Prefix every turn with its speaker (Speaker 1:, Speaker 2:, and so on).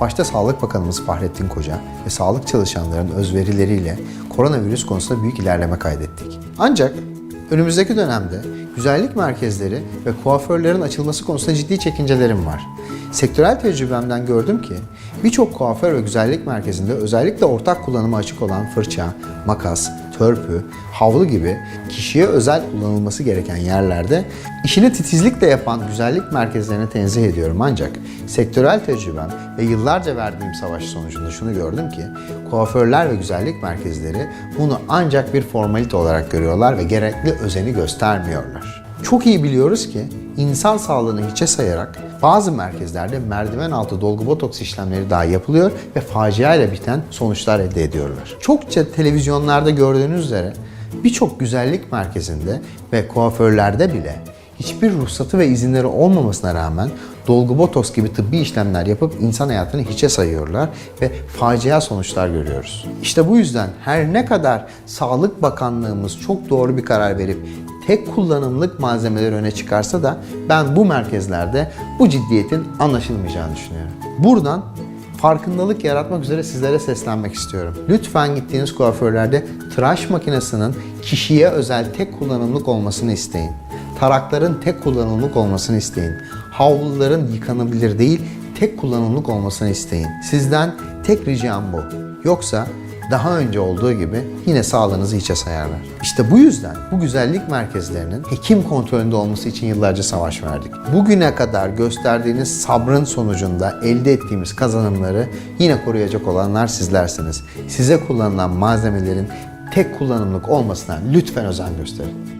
Speaker 1: Başta Sağlık Bakanımız Fahrettin Koca ve sağlık çalışanlarının özverileriyle koronavirüs konusunda büyük ilerleme kaydettik. Ancak önümüzdeki dönemde güzellik merkezleri ve kuaförlerin açılması konusunda ciddi çekincelerim var. Sektörel tecrübemden gördüm ki birçok kuaför ve güzellik merkezinde özellikle ortak kullanıma açık olan fırça, makas, törpü, havlu gibi kişiye özel kullanılması gereken yerlerde işini titizlikle yapan güzellik merkezlerini tenzih ediyorum ancak sektörel tecrübem ve yıllarca verdiğim savaş sonucunda şunu gördüm ki kuaförler ve güzellik merkezleri bunu ancak bir formalite olarak görüyorlar ve gerekli özeni göstermiyorlar. Çok iyi biliyoruz ki insan sağlığını hiçe sayarak bazı merkezlerde merdiven altı dolgu botoks işlemleri daha yapılıyor ve facia ile biten sonuçlar elde ediyorlar. Çokça televizyonlarda gördüğünüz üzere birçok güzellik merkezinde ve kuaförlerde bile hiçbir ruhsatı ve izinleri olmamasına rağmen dolgu botoks gibi tıbbi işlemler yapıp insan hayatını hiçe sayıyorlar ve facia sonuçlar görüyoruz. İşte bu yüzden her ne kadar Sağlık Bakanlığımız çok doğru bir karar verip tek kullanımlık malzemeler öne çıkarsa da ben bu merkezlerde bu ciddiyetin anlaşılmayacağını düşünüyorum. Buradan farkındalık yaratmak üzere sizlere seslenmek istiyorum. Lütfen gittiğiniz kuaförlerde tıraş makinesinin kişiye özel tek kullanımlık olmasını isteyin. Tarakların tek kullanımlık olmasını isteyin. Havluların yıkanabilir değil, tek kullanımlık olmasını isteyin. Sizden tek ricam bu. Yoksa daha önce olduğu gibi yine sağlığınızı hiçe sayarlar. İşte bu yüzden bu güzellik merkezlerinin hekim kontrolünde olması için yıllarca savaş verdik. Bugüne kadar gösterdiğiniz sabrın sonucunda elde ettiğimiz kazanımları yine koruyacak olanlar sizlersiniz. Size kullanılan malzemelerin tek kullanımlık olmasına lütfen özen gösterin.